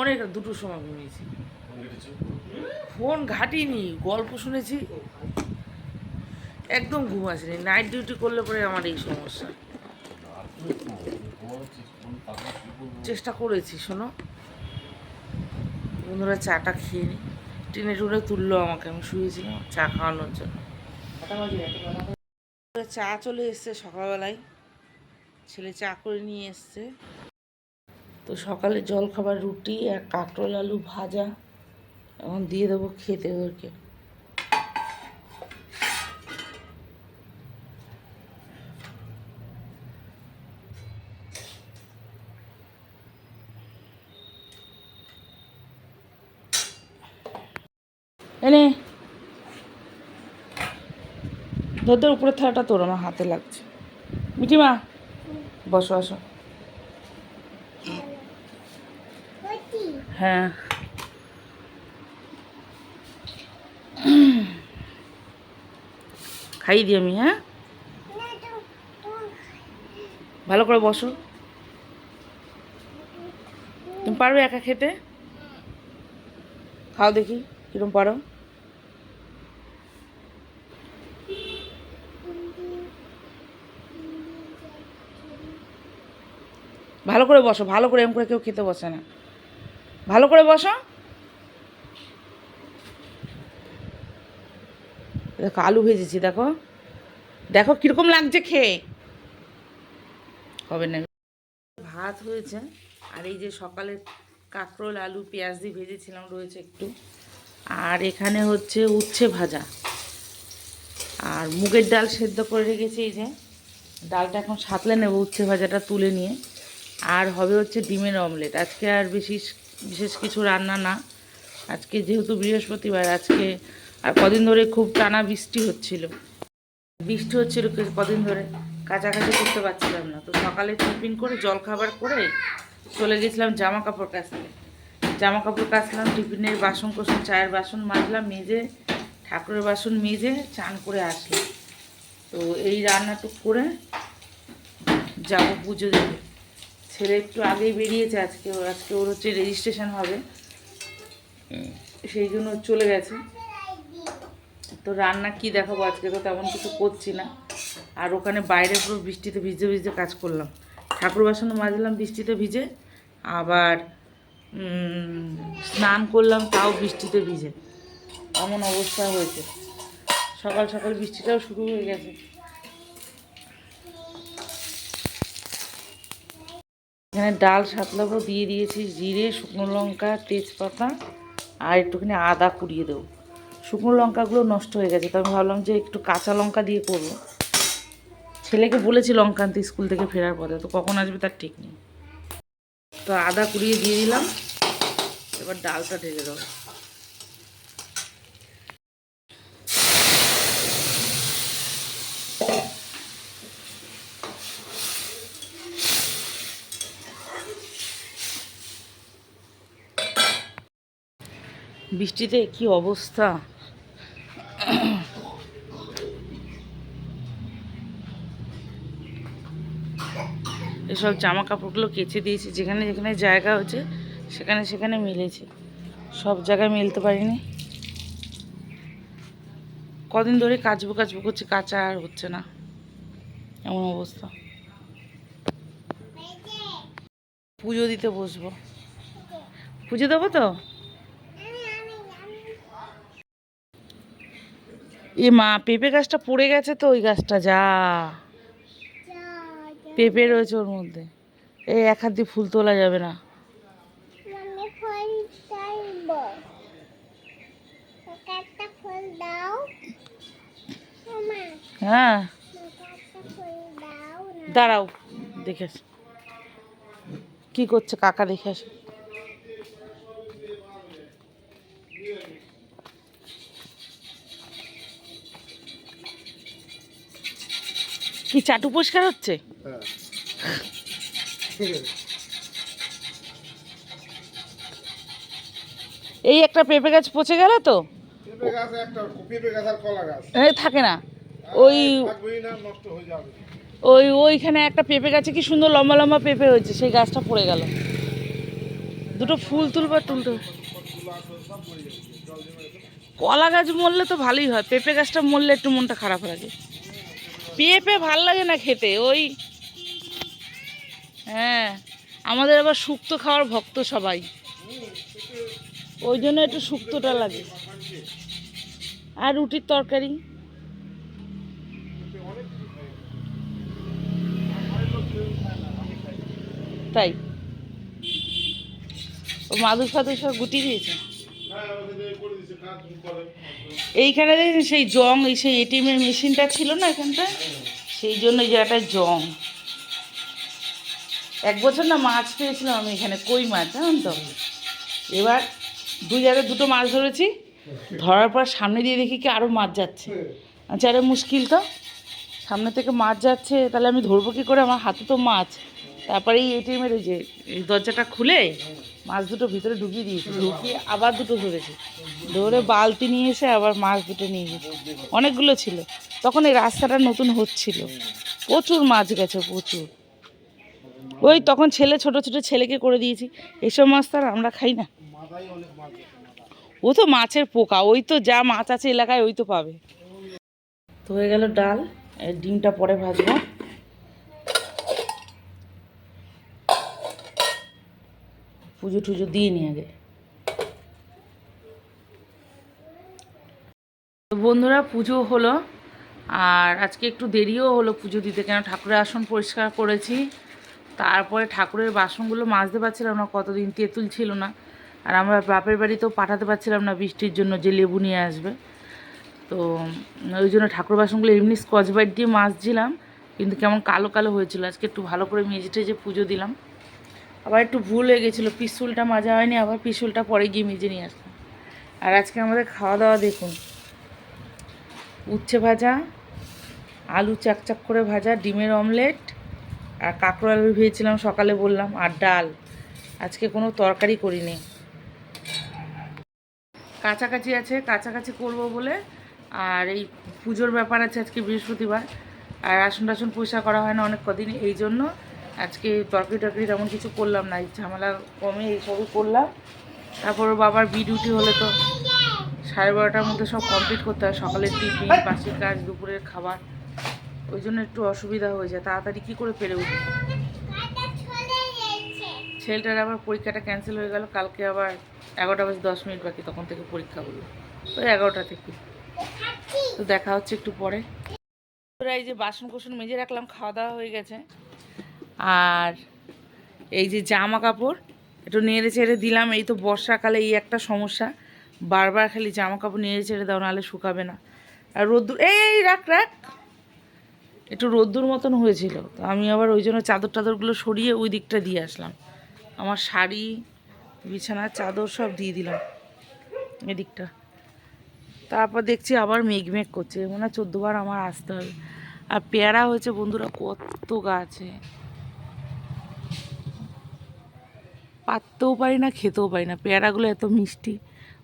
অনেক দুটোর সময় ঘুমিয়েছি। ফোন ঘাটিনি, গল্প শুনেছি। একদম ঘুম আসেনি। নাইট ডিউটি করলে পরে আমার এই সমস্যা। চেষ্টা করেছি, শোনো। বন্ধুরা চাটা খেয়ে নি। টেনে টুনে তুললো আমাকে, আমি শুয়েছিলাম, চা খাওয়ানোর জন্য। চা চলে এসছে সকালবেলায়। ছেলে চা করে নিয়ে এসছে। তো সকালে জল খাবার রুটি আর কাঁকরোল, আলু ভাজা। এখন দিয়ে দেবো খেতে ওদেরকে। এনে ধর ধর, উপরের থালাটা তোর আমার হাতে লাগছে। মিটিমা বসো আসো হ্যাঁ। খাইয়ে দিই আমি হ্যাঁ? ভালো করে বসো। তুমি পারবে একা খেতে? খাও দেখি, কিরম পারো। ভালো করে বসো, ভালো করে এম করে কেউ খেতে বসে না। ভালো করে বসো। দেখো, আলু ভেজেছি, দেখো। দেখো কীরকম লাগছে খেয়ে। হবে না ভাত হয়েছে, আর এই যে সকালে কাঁকরোল, আলু, পেঁয়াজ দিয়ে ভেজেছিলাম, রয়েছে একটু। আর এখানে হচ্ছে উচ্ছে ভাজা। আর মুগের ডাল সেদ্ধ করে রেখেছি, এই যে। ডালটা এখন সাতলে নেব উচ্ছে ভাজাটা তুলে নিয়ে। আর হবে হচ্ছে ডিমের অমলেট। আজকে আর বেশি বিশেষ কিছু রান্না না। আজকে যেহেতু বৃহস্পতিবার, আজকে আর কদিন ধরে খুব টানা বৃষ্টি হচ্ছিল। বৃষ্টি হচ্ছিল কদিন ধরে কাছাকাছি করতে পারছিলাম না। তো সকালে টিফিন করে জল খাবার করে চলে গেছিলাম জামা কাপড় কাচতে। জামা কাপড় কাচলাম, টিফিনের বাসন কোসন চায়ের বাসন মাজলাম, মেজে ঠাকুরের বাসন মেজে চান করে আসলাম। তো এই রান্নাটুক করে যাব পুজো দেবে ছেলে একটু আগেই বেরিয়েছে আজকে ওর আজকে ওর হচ্ছে রেজিস্ট্রেশন হবে। সেই জন্য চলে গেছে। তো রান্না কি দেখাবো আজকে তো তেমন কিছু করছি না। আর ওখানে বাইরে পুরো বৃষ্টিতে ভিজে ভিজে কাজ করলাম। ঠাকুর বাসনও মাজলাম বৃষ্টিতে ভিজে আবার স্নান করলাম তাও বৃষ্টিতে ভিজে। এমন অবস্থা হয়েছে। সকাল সকাল বৃষ্টিটাও শুরু হয়ে গেছে। এখানে ডাল সাতলাবো, দিয়ে দিয়েছি জিরে, শুকনো লঙ্কা, তেজপাতা, আর একটুখানি আদা কুড়িয়ে দেবো। শুকনো লঙ্কাগুলো নষ্ট হয়ে গেছে, তো আমি ভাবলাম যে একটু কাঁচা লঙ্কা দিয়ে করব। ছেলেকে বলেছি লঙ্কা আনতে স্কুল থেকে ফেরার পথে, তো কখন আসবে তার ঠিক নেই। তো আদা কুড়িয়ে দিয়ে দিলাম, এবার ডালটা ঢেলে দেবো। বৃষ্টিতে কি অবস্থা? এসব জামা কাপড়গুলো কেচে দিয়েছি, যেখানে যেখানে জায়গা হচ্ছে সেখানে সেখানে মিলেছে। সব জায়গায় মিলতে পারিনি। কদিন ধরে কাচবো কাচবো করছি, কাঁচা আর হচ্ছে না। এমন অবস্থা। পুজো দিতে বসবো। পুজো দেবো তো? এ মা পেঁপে গাছটা পড়ে গেছে তো ওই গাছটা যা। পেঁপে রয়েছে ওর মধ্যে। এই এক হাত দিয়ে ফুল তোলা যাবে না। মানে হ্যাঁ। দাঁড়াও দেখে। কি করছে কাকা দেখে আসো। কি চাটু পরিষ্কার হচ্ছে? এই একটা পেঁপে গাছ পচে গেল তো? থাকে না। ওই ওই ওইখানে একটা পেঁপে গাছে কি সুন্দর লম্বা লম্বা পেঁপে হয়েছে সেই গাছটা পড়ে গেল। দুটো ফুল তুলবার তুলতে। কলা গাছ মরলে তো ভালোই হয় পেঁপে গাছটা মরলে একটু মনটা খারাপ লাগে। পেঁপে ভালো লাগে না খেতে, ওই হ্যাঁ আমাদের আবার শুক্তো খাওয়ার ভক্ত সবাই। ওই জন্য একটু শুক্তোটা লাগে। আর রুটির তরকারি? তাই? ও মাদুর ফাদুর সব গুটি দিয়েছে? এইখানে সেই জং, এই সেই এটিএম এর মেশিনটা ছিল না এখানটা সেই জন্য এই জায়গাটা জং। এক বছর না মাছ পেয়েছিলাম আমি এখানে, কই মাছ জানেন তো? এবার দুই জায়গায় দুটো মাছ ধরেছি, ধরার পর সামনে দিয়ে দেখি কি আরও মাছ যাচ্ছে। আচ্ছা আরে মুশকিল তো? সামনে থেকে মাছ যাচ্ছে, তাহলে আমি ধরবো কি করে? আমার হাতে তো মাছ। তারপরে এই এটিএমের ওই যে দরজাটা খুলে মাছ দুটো ভিতরে ঢুকিয়ে দিয়েছি। ঢুকিয়ে আবার দুটো ধরেছি। ধরে বালতি নিয়ে এসে আবার মাছ দুটো নিয়ে গেছি। অনেকগুলো ছিল। তখন এই রাস্তাটা নতুন হচ্ছিল। প্রচুর মাছ গেছে, প্রচুর। ওই তখন ছেলে, ছোট ছোট ছেলেকে করে দিয়েছি। এসব মাছ তো আর আমরা খাই না। ও তো মাছের পোকা। ওই তো যা মাছ আছে এলাকায় ওই তো পাবে। তো হয়ে গেল ডাল। ডিমটা পরে ভাজবো। পুজো টুজো দিয়ে নি আগে। বন্ধুরা, পুজো হলো, আর আজকে একটু দেরিও হলো পুজো দিতে, কেন ঠাকুরের আসন পরিষ্কার করেছি। তারপরে ঠাকুরের বাসনগুলো মাজতে পারছিলাম না, কতদিন তেঁতুল ছিল না। আর আমরা বাপের বাড়িতেও পাঠাতে পারছিলাম না বৃষ্টির জন্য যে লেবু নিয়ে আসবে। তো ওই জন্য ঠাকুর বাসনগুলো এমনি স্কচ বাইট দিয়ে মাজছিলাম, কিন্তু কেমন কালো কালো হয়েছিল। আজকে একটু ভালো করে মেজে টেজে পুজো দিলাম। আবার একটু ভুল হয়ে গেছিল পিসুলটা মাজা হয়নি, আবার পিসুলটা পরে গিয়ে মেজে নিয়ে আসলাম। আর আজকে আমাদের খাওয়া দাওয়া দেখুন। উচ্ছে ভাজা, আলু চাকচাক করে ভাজা, ডিমের অমলেট, আর কাঁকড়ো আলু ভেজেছিলাম, সকালে বললাম, আর ডাল। আজকে কোনো তরকারি করিনি। কাছাকাছি আছে, কাছাকাছি করব বলে, আর এই পুজোর ব্যাপার আছে আজকে বৃহস্পতিবার। আর রাসন টাসন পয়সা করা হয় না অনেক কদিন, এই জন্য আজকে তরকারি টরকারি তেমন কিছু করলাম না এই ঝামেলা কমে এইসবই করলাম। তারপর বাবার বি ডিউটি হলে তো সাড়ে বারোটার মধ্যে সব কমপ্লিট করতে হয় সকালের টিফিন বাসির কাজ দুপুরের খাবার। ওই জন্য একটু অসুবিধা হয়ে যায় তাড়াতাড়ি কী করে পেরে উঠি ছেলেটার আবার পরীক্ষাটা ক্যান্সেল হয়ে গেল কালকে আবার এগারোটা বাজে দশ মিনিট বাকি তখন থেকে পরীক্ষা বলল ওই এগারোটা থেকে। তো দেখা হচ্ছে একটু পরে। এই যে বাসন কোসন মেজে রাখলাম খাওয়া দাওয়া হয়ে গেছে। আর এই যে জামা কাপড় একটু নেড়ে চেড়ে দিলাম এই তো বর্ষাকালে এই একটা সমস্যা। বারবার খালি জামা কাপড় নেড়ে চেড়ে দাও নাহলে শুকাবে না। আর রোদ্দুর এই এই, রাখ রাখ। একটু রোদ্দুর মতন হয়েছিল তো আমি আবার ওই জন্য চাদর টাদরগুলো সরিয়ে ওই দিকটা দিয়ে আসলাম। আমার শাড়ি বিছানার চাদর সব দিয়ে দিলাম এদিকটা। তারপর দেখছি আবার মেঘ মেঘ করছে মনে হয় চোদ্দোবার আমার আসতে হবে। আর পেয়ারা হয়েছে বন্ধুরা কত গাছে। পাততেও পারি না, খেতেও পারি না। পেয়ারাগুলো এত মিষ্টি।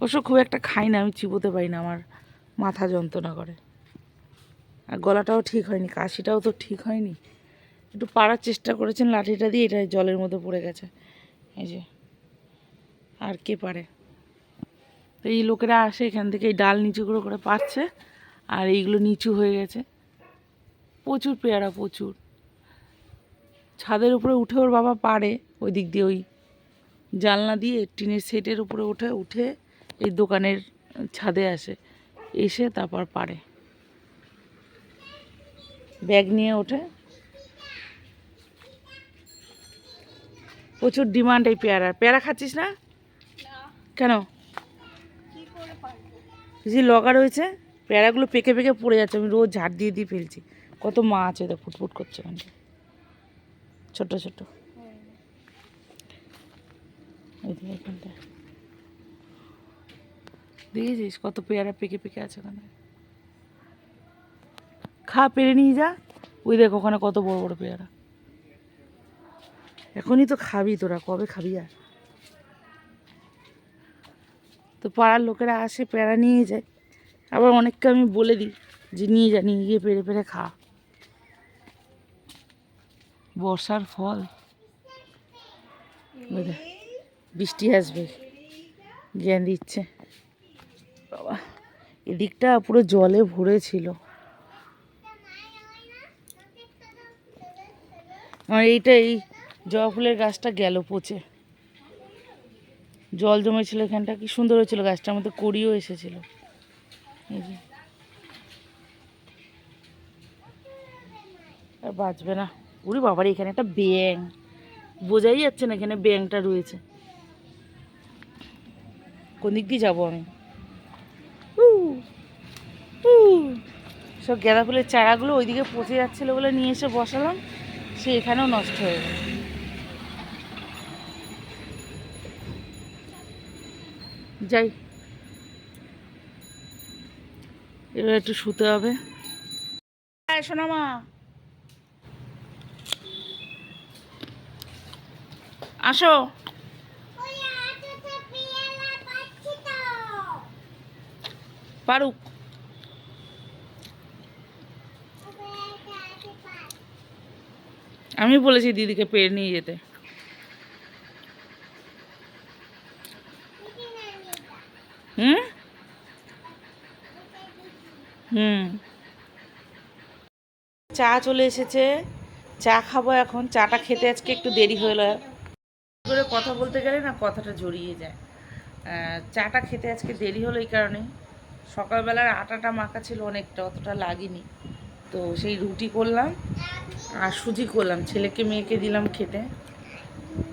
অবশ্য খুব একটা খাই না, আমি চিবোতে পারি না, আমার মাথা যন্ত্রণা করে। আর গলাটাও ঠিক হয়নি, কাশিটাও তো ঠিক হয়নি। একটু পারার চেষ্টা করেছেন, লাঠিটা দিয়ে এটা জলের মধ্যে পড়ে গেছে। এই যে, আর কে পারে? তো এই লোকেরা আসে, এখান থেকে এই ডাল নিচু করে করে পাচ্ছে, আর এইগুলো নিচু হয়ে গেছে। প্রচুর পেয়ারা, প্রচুর। ছাদের উপরে উঠে ওর বাবা পারে, ওই দিক দিয়ে ওই জানলা দিয়ে টিনের সেটের উপরে উঠে উঠে এই দোকানের ছাদে আসে। এসে তারপর পারে। ব্যাগ নিয়ে ওঠে। প্রচুর ডিমান্ড এই পেয়ারার। পেয়ারা খাচ্ছিস না? কেন? যে লগা রয়েছে পেয়ারাগুলো পেকে পেকে পড়ে যাচ্ছে। আমি রোজ ঝাড় দিয়ে দিয়ে ফেলছি। কত মা আছে ফুটফুট করছে ছোট ছোট। দেখেছিস কত পেয়ারা পেকে পেকে আছে ওখানে? খা পেরে নিয়ে যা। ওই দেখ ওখানে কত বড় বড় পেয়ারা। এখনই তো খাবি তোরা কবে খাবি আর? তো পাড়ার লোকেরা আসে পেয়ারা নিয়ে যায়। আবার অনেককে আমি বলে দিই যে নিয়ে যা নিয়ে গিয়ে পেরে পেরে খা। বর্ষার ফল। দেখ, বৃষ্টি আসবে। জ্ঞান দিচ্ছে। বাবা, এদিকটা পুরো জলে ভরে ছিল। আর এইটা এই জবা ফুলের গাছটা গেল পচে। জল জমেছিল এখানটা, কি সুন্দর হয়েছিল গাছটার মধ্যে, কড়িও এসেছিল। আর বাঁচবে না। উরি বাবার, এখানে একটা ব্যাং বোঝাই যাচ্ছে না এখানে ব্যাংটা রয়েছে। কোন দিক দিয়ে যাব আমি। সব গাঁদা ফুলের চারাগুলো ওইদিকে পচে যাচ্ছিল বলে নিয়ে এসে বসালাম সে এখানেও নষ্ট হয়ে গেল। যাই। এবার একটু শুতে হবে। হ্যাঁ শোনা মা। আসো। পারুক। আমি বলেছি দিদিকে পেড়ে নিয়ে যেতে। হুম? হুম। চা চলে এসেছে। চা খাব এখন। চাটা খেতে আজকে একটু দেরি হলো করে কথা বলতে গেলে না কথাটা জড়িয়ে যায়। চাটা খেতে আজকে দেরি হলো এই কারণে সকালবেলার আটাটা মাখা ছিল অনেকটা, অতটা লাগেনি। তো সেই রুটি করলাম আর সুজি করলাম, ছেলেকে, মেয়েকে দিলাম খেতে।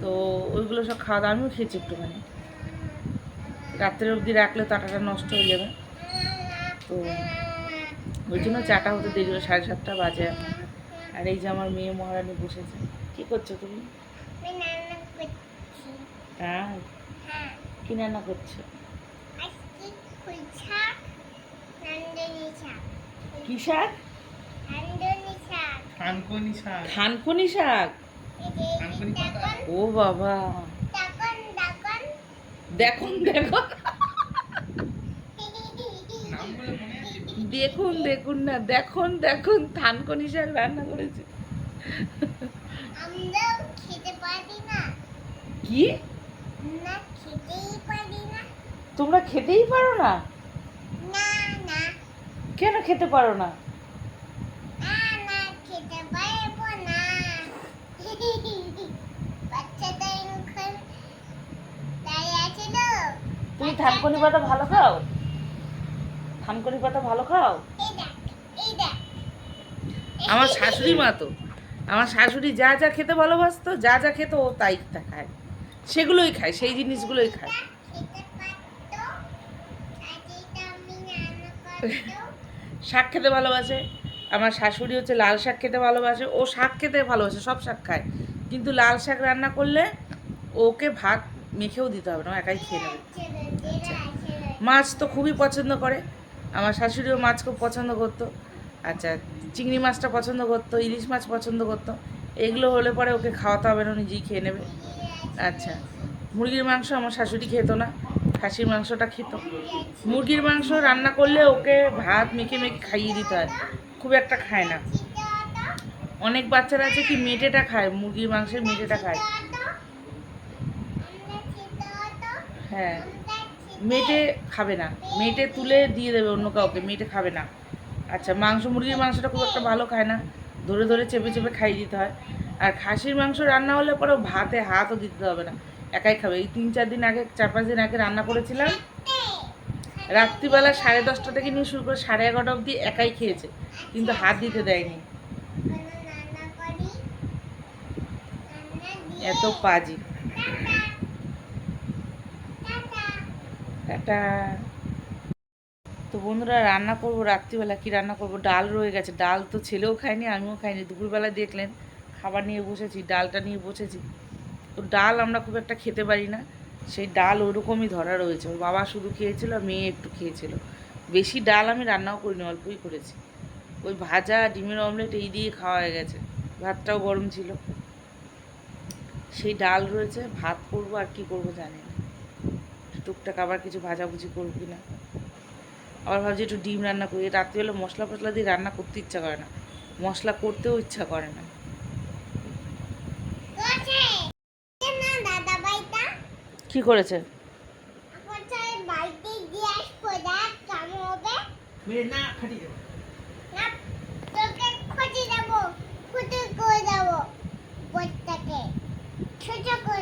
তো ওইগুলো সব খাওয়া দাওয়া, আমিও খেয়েছি একটুখানি। রাত্রের অবধি রাখলে তো আটাটা নষ্ট হয়ে যাবে। তো ওই জন্য চাটা হতে দেরি হলো, সাড়ে সাতটা বাজে আর এই যে আমার মেয়ে মহারানী বসেছে। কি করছ তুমি? হ্যাঁ? কি রান্না করছ আজকে ফুল শাক রান্ধনি শাক কি শাক? রান্ধনি শাক। ও বাবা। দেখুন দেখুন। দেখুন দেখুন। না দেখুন দেখুন থানকনি শাক রান্না করেছে। আমরাও খেতে পারি না। কি? না খেতেই পারি না। তোমরা খেতেই পারো না? কেন খেতে পারো না? তুমি থানকুনি পাতা ভালো খাও? থানকুনি পাতা ভালো খাও? এই দেখ এই দেখ। আমার শাশুড়ি মা তো। আমার শাশুড়ি যা যা খেতে ভালোবাসতো যা যা খেত ও তাই খায়। সেগুলোই খায় সেই জিনিসগুলোই খায়। শাক খেতে ভালোবাসে। আমার শাশুড়ি হচ্ছে লাল শাক খেতে ভালোবাসে। ও শাক খেতে ভালোবাসে, সব শাক খায়। কিন্তু লাল শাক রান্না করলে ওকে ভাত মেখেও দিতে হবে না একাই খেয়ে নেবে। মাছ তো খুবই পছন্দ করে। আমার শাশুড়িও মাছ খুব পছন্দ করতো। আচ্ছা চিংড়ি মাছটা পছন্দ করতো, ইলিশ মাছ পছন্দ করতো। এগুলো হলে পরে ওকে খাওয়াতে হবে না নিজেই খেয়ে নেবে। আচ্ছা মুরগির মাংস আমার শাশুড়ি খেত না। খাসির মাংসটা খেত। মুরগির মাংস রান্না করলে ওকে ভাত মেখে মেখে খাইয়ে দিতে হয়। খুব একটা খায় না। অনেক বাচ্চারা আছে কি মেটেটা খায়, মুরগির মাংসের মেটেটা খায়। হ্যাঁ মেটে খাবে না। মেটে তুলে দিয়ে দেবে অন্য কাউকে, মেটে খাবে না। আচ্ছা মাংস, মুরগির মাংসটা খুব একটা ভালো খায় না। ধরে ধরে চেপে চেপে খাইয়ে দিতে হয়। আর খাসির মাংস রান্না হলে পরে ভাতে হাতও দিতে হবে না। একাই খাবে। এই তিন চার দিন আগে, চার পাঁচ দিন আগে রান্না করেছিলাম, রাত্রিবেলা সাড়ে দশটা থেকে নিয়ে শুরু করে সাড়ে এগারোটা অবধি একাই খেয়েছে, কিন্তু হাত দিতে দেয়নি। এত পাজি। একটা তো বন্ধুরা, রান্না করব রাত্রিবেলা, কি রান্না করব? ডাল রয়ে গেছে। ডাল তো ছেলেও খায়নি, আমিও খাইনি। দুপুরবেলা দেখলেন, খাবার নিয়ে বসেছি, ডালটা নিয়ে বসেছি। তো ডাল আমরা খুব একটা খেতে পারি না। সেই ডাল ওরকমই ধরা রয়েছে। ওর বাবা শুধু খেয়েছিল, আর মেয়ে একটু খেয়েছিল। বেশি ডাল আমি রান্নাও করিনি, অল্পই করেছি। ওই ভাজা, ডিমের অমলেট এই দিয়ে খাওয়া হয়ে গেছে। ভাতটাও গরম ছিল। সেই ডাল রয়েছে, ভাত করব আর কি করব জানি না। টুকটাক আবার কিছু ভাজাভুজি করব কিনা আবার ভাবছি একটু ডিম রান্না করি। রাত্রিবেলা মশলা ফসলা দিয়ে রান্না করতে ইচ্ছা করে না। মশলা করতেও ইচ্ছা করে না দাদা ভাইটা কি করেছে এখন তাই বাড়িতে দিয়ে আসব দেখ কেমন হবে মেরে না ফাটিয়ে দেবো না তোকে খুঁজে দেবো খুঁজে করে দেবো বোটটাকে ছোট করে দেবো বোটটাকে আমি আমি করে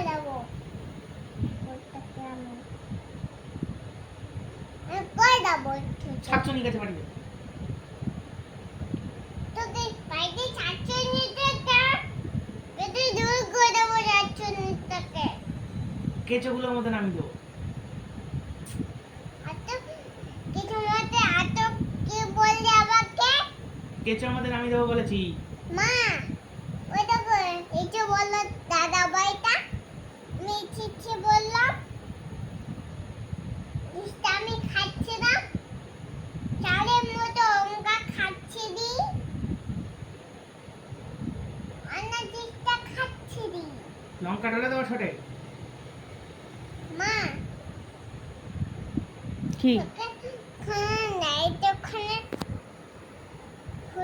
দেবো। ছোট শাকচুনি গাছে ফাটিয়ে দেবো। তোকে বাড়িতে নিতে দূর করে দেবো চারশো নিতে কেঁচোগুলোর মধ্যে নামিয়ে দেবো। কেঁচোর মধ্যে নামিয়ে দেবো বলেছি। মা ওইটা করে এই যে বলল দাদা ভাইটা আমি চিঠি বললাম জিনিসটা আমি খাচ্ছি না চালের মতো অঙ্কা খাচ্ছি দি অন্য জিনিসটা খাচ্ছি দি লঙ্কা ডলে দেবো ছোটে মা কি?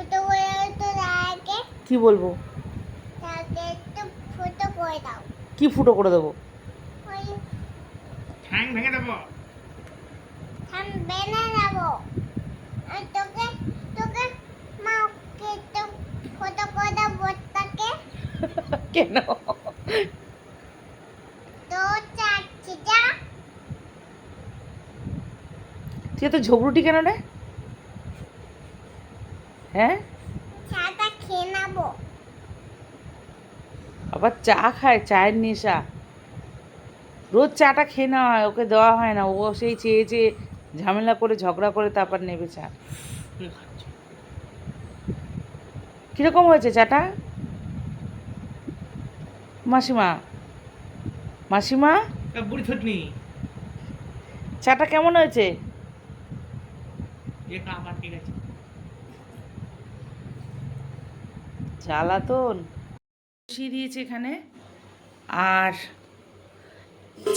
তোকে কি বলব? তাকে কি ফুটো করে দেবো? ওই ঠ্যাং ভেঙে দেবো। তোকে তোকে মা ওকে তো ফুটো করে দাও বোটটাকে কেন তো চাচ্ছি যা তুই এত ঝগড়ুটি কেন রে? হ্যাঁ? আবার চা খায় চায়ের নেশা। রোজ চাটা খেয়ে নেওয়া হয় ওকে দেওয়া হয় না। ও সেই চেয়ে চেয়ে ঝামেলা করে ঝগড়া করে তারপর নেবে চা। কীরকম হয়েছে চাটা? মাসিমা মাসিমা? বুড়ি চাটা কেমন হয়েছে? এ আবার ঠিক আছে। জ্বালাতন। বসিয়ে দিয়েছে এখানে। আর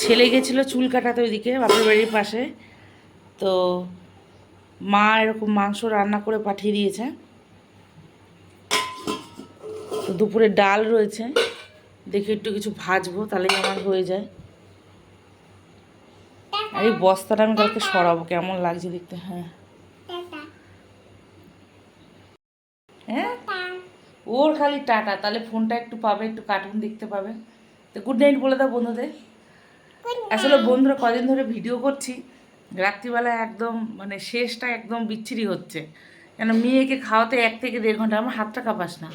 ছেলে গেছিল চুল কাটাতে ওইদিকে বাপের বাড়ির পাশে। তো মা এরকম মাংস রান্না করে পাঠিয়ে দিয়েছে। তো দুপুরে ডাল রয়েছে। দেখি একটু কিছু ভাজবো তাহলেই আমার হয়ে যায়। আর এই বস্তাটা আমি কালকে সরাবো কেমন লাগছে দেখতে হ্যাঁ টাটা হ্যাঁ টাটা ওর খালি টাটা তাহলে ফোনটা একটু পাবে একটু কার্টুন দেখতে পাবে। তো গুড নাইট বলে দাও বন্ধুদের। আসলে বন্ধুরা কদিন ধরে ভিডিও করছি রাত্রিবেলা একদম মানে শেষটা একদম বিচ্ছিরি হচ্ছে। কেন মেয়েকে খাওয়াতে এক থেকে দেড় ঘণ্টা আমার হাতটা কাঁপাস না।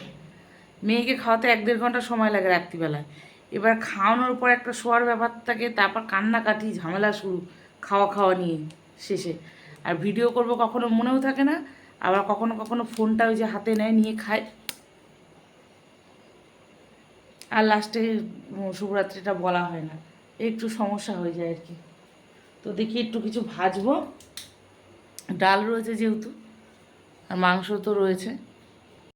মেয়েকে খাওয়াতে এক দেড় ঘণ্টা সময় লাগে রাত্রিবেলায়। এবার খাওয়ানোর পর একটা শোয়ার ব্যাপার থাকে তারপর কান্নাকাটি ঝামেলা শুরু খাওয়া খাওয়া নিয়ে শেষে। আর ভিডিও করব কখনো মনেও থাকে না আবার কখনো কখনো ফোনটা ওই যে হাতে নেয় নিয়ে খায়। আর লাস্টে শুভরাত্রিটা বলা হয় না। একটু সমস্যা হয়ে যায় আর কি। তো দেখি একটু কিছু ভাজবো। ডাল রয়েছে যেহেতু, আর মাংস তো রয়েছে।